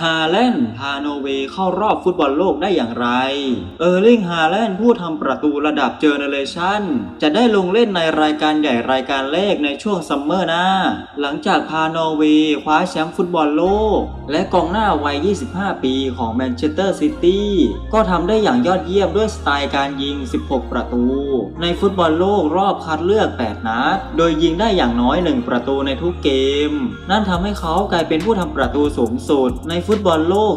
ฮาแลนด์พาโนเวเข้ารอบฟุตบอลโลกได้อย่างไร เออร์ลิงฮาแลนด์ผู้ทำประตูระดับเจเนเรชันจะได้ลงเล่นในรายการใหญ่รายการแรกในช่วงซัมเมอร์หน้า หลังจากพาโนเวคว้าแชมป์ฟุตบอลโลก และกองหน้าวัย 25 ปีของแมนเชสเตอร์ซิตี้ก็ทำได้อย่างยอดเยี่ยมด้วยสไตล์การยิง 16 ประตู ในฟุตบอลโลกรอบคัดเลือก 8 นัด โดยยิงได้อย่างน้อย 1 ประตูในทุกเกม นั่นทำให้เขากลายเป็นผู้ทำประตูสูงสุดในฟุตบอลโลก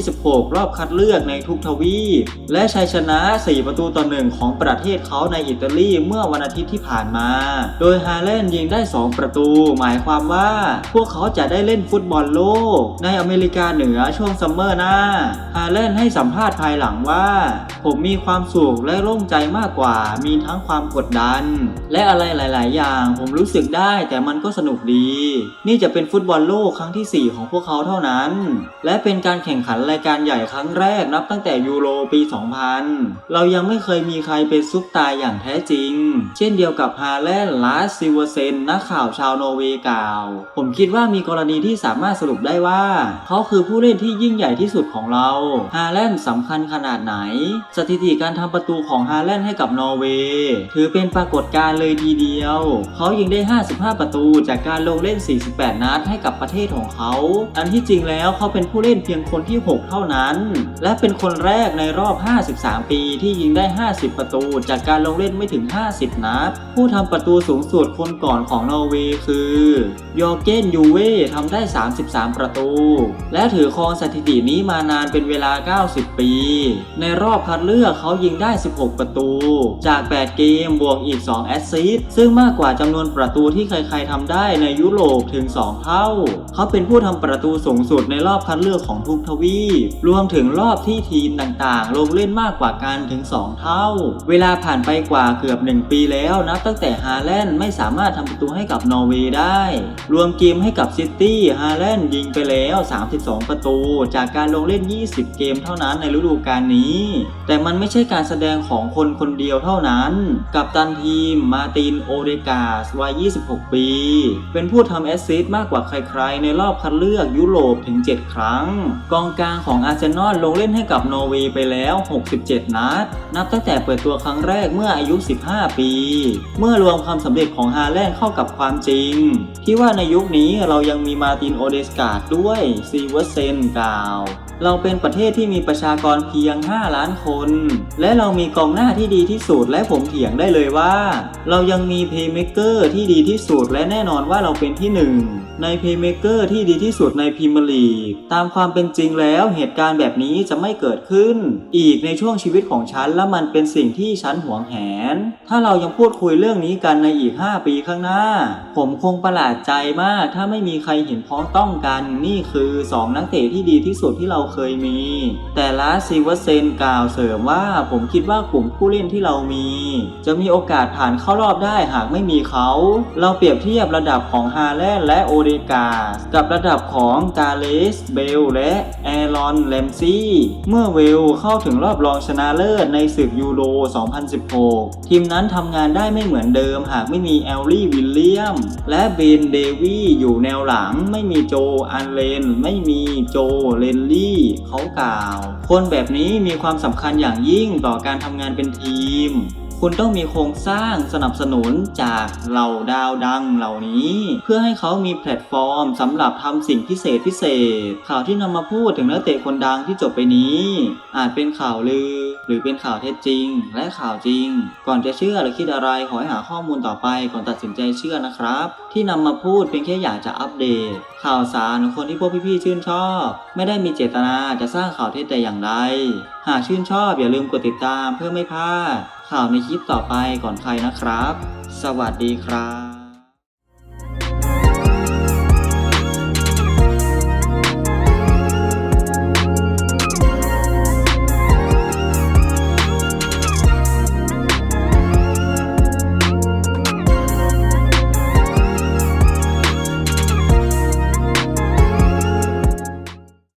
2026 รอบคัดเลือกในทุกทวีปและชัยชนะ 4 ประตูต่อหนึ่งของประเทศเขาในอิตาลีเมื่อวันอาทิตย์ที่ผ่านมา โดยฮาแลนยิงได้ 2 ประตู หมายความว่า พวกเขาจะได้เล่นฟุตบอลโลก ในอเมริกาเหนือช่วงซัมเมอร์หน้าฮาแลนให้สัมภาษณ์ภายหลังว่า ผมมีความสุขและโล่งใจมากกว่า มีทั้งความกดดัน และอะไรหลาย ๆ อย่าง ผมรู้สึกได้แต่มันก็สนุกดี นี่จะเป็นฟุตบอลโลกครั้งที่ 4 ของพวกเขาเท่านั้นและเป็นการแข่งขันรายการใหญ่ครั้งแรกนับตั้งแต่ยูโรปี 2000 เรายังไม่เคยมีใครเป็นซุปตาร์อย่างแท้จริง เช่นเดียวกับฮาแลนด์ลาสซิวเซนนักข่าวชาวโนเวย์กล่าว ผมคิดว่ามีกรณีที่สามารถสรุปได้ว่า เขาคือผู้เล่นที่ยิ่งใหญ่ที่สุดของเราฮาแลนด์สำคัญขนาดไหน สถิติการทำประตูของฮาแลนด์ให้กับนอร์เวย์ถือเป็นปรากฏการณ์เลยทีเดียว เขายิงได้ 55 ประตูจากการลงเล่น 48 นัดให้กับประเทศของเขา อันที่จริงแล้วเขาเขาเป็นผู้เล่นเพียงคนที่ 6 เท่านั้น และเป็นคนแรกในรอบ 53 ปีที่ยิงได้ 50 ประตู จากการลงเล่นไม่ถึง 50 นัด ผู้ทำประตูสูงสุดคนก่อนของนอร์เวย์คือยอร์เกนยูเว่ทำได้ 33 ประตู และถือครองสถิตินี้มานานเป็นเวลา 90 ปี ในรอบคัดเลือกเขายิงได้ 16 ประตู จาก 8 เกมบวกอีก 2 แอสซิสต์ซึ่งมากกว่าจำนวนประตูที่ใครๆทำได้ในยุโรปถึง 2 เท่า เขาเป็นผู้ทำประตูสูงสุดในรอบอบคัดเลือกของทุกทวีป รวมถึงรอบที่ทีมต่างๆ ลงเล่นมากกว่ากันถึง 2 เท่า เวลาผ่านไปกว่าเกือบ 1 ปีแล้วนับตั้งแต่ฮาแลนด์ไม่สามารถทำประตูให้กับนอร์เวย์ได้ รวมเกมให้กับซิตี้ฮาแลนด์ยิงไปแล้ว 32 ประตู จากการลงเล่น 20 เกมเท่านั้นในฤดูกาลนี้ แต่มันไม่ใช่การแสดงของคนคนเดียวเท่านั้น กับตันทีมมาตินโอเดกาสวัย 26 ปี เป็นผู้ทำแอสซิสต์มากกว่าใครๆ ในรอบคัดเลือกยุโรปถึง 7ครั้ง กองกลางของอาร์เซนอลลงเล่นให้กับนอร์เวย์ไปแล้ว 67 นัด นับตั้งแต่เปิดตัวครั้งแรกเมื่ออายุ 15 ปี เมื่อรวมความสำเร็จของฮาแลนด์เข้ากับความจริง ที่ว่าในยุคนี้เรายังมีมาตินโอเดสการ์ดด้วยซีเวอร์เซนกล่าวเราเป็นประเทศที่มีประชากรเพียง 5 ล้านคน และเรามีกองหน้าที่ดีที่สุดและผมเถียงได้เลยว่า เรายังมีเพย์เมเกอร์ที่ดีที่สุดและแน่นอนว่าเราเป็นที่หนึ่งในเพย์เมเกอร์ที่ดีที่สุดในพรีเมียร์ลีกตามความเป็นจริงแล้วเหตุการณ์แบบนี้จะไม่เกิดขึ้น อีกในช่วงชีวิตของฉันและมันเป็นสิ่งที่ฉันหวงแหน ถ้าเรายังพูดคุยเรื่องนี้กันในอีก 5 ปีข้างหน้า ผมคงประหลาดใจมาก ถ้าไม่มีใครเห็นพ้องต้องกันนี่คือ 2 นักเตะที่ดีที่สุดที่เราเคยมี แต่ลาซิวเซนกล่าวเสริมว่าผมคิดว่ากลุ่มผู้เล่นที่เรามี จะมีโอกาสผ่านเข้ารอบได้หากไม่มีเขา เราเปรียบเทียบระดับของฮาแลนด์และโอเดกาสกับระดับของกาเลสเบลและแอรอนแลมซี่เมื่อเวลเข้าถึงรอบรองชนะเลิศในศึกยูโร 2016 ทีมนั้นทำงานได้ไม่เหมือนเดิมหากไม่มีแอลลี่วิลเลียม และเบนเดวีอยู่แนวหลังไม่มีโจอันเลน ไม่มีโจเลนลี่เขากล่าว คนแบบนี้มีความสำคัญอย่างยิ่งต่อการทำงานเป็นทีม คุณต้องมีโครงสร้างสนับสนุนจากเหล่าดาวดังเหล่านี้ เพื่อให้เขามีแพลตฟอร์มสำหรับทำสิ่งพิเศษพิเศษ ข่าวที่นำมาพูดถึงนักเตะคนดังที่จบไปนี้ อาจเป็นข่าวลือ หรือเป็นข่าวเท็จจริง และข่าวจริง ก่อนจะเชื่อหรือคิดอะไรขอให้หาข้อมูลต่อไปก่อนตัดสินใจเชื่อนะครับ ที่นำมาพูดเพียงแค่อยากจะอัปเดต ข่าวสารของคนที่พวกพี่ๆชื่นชอบ ไม่ได้มีเจตนาจะสร้างข่าวเท็จแต่อย่างใด หากชื่นชอบอย่าลืมกดติดตามเพื่อไม่พลาดข่าวในคลิปต่อไปก่อนใครนะครับ สวัสดีครับ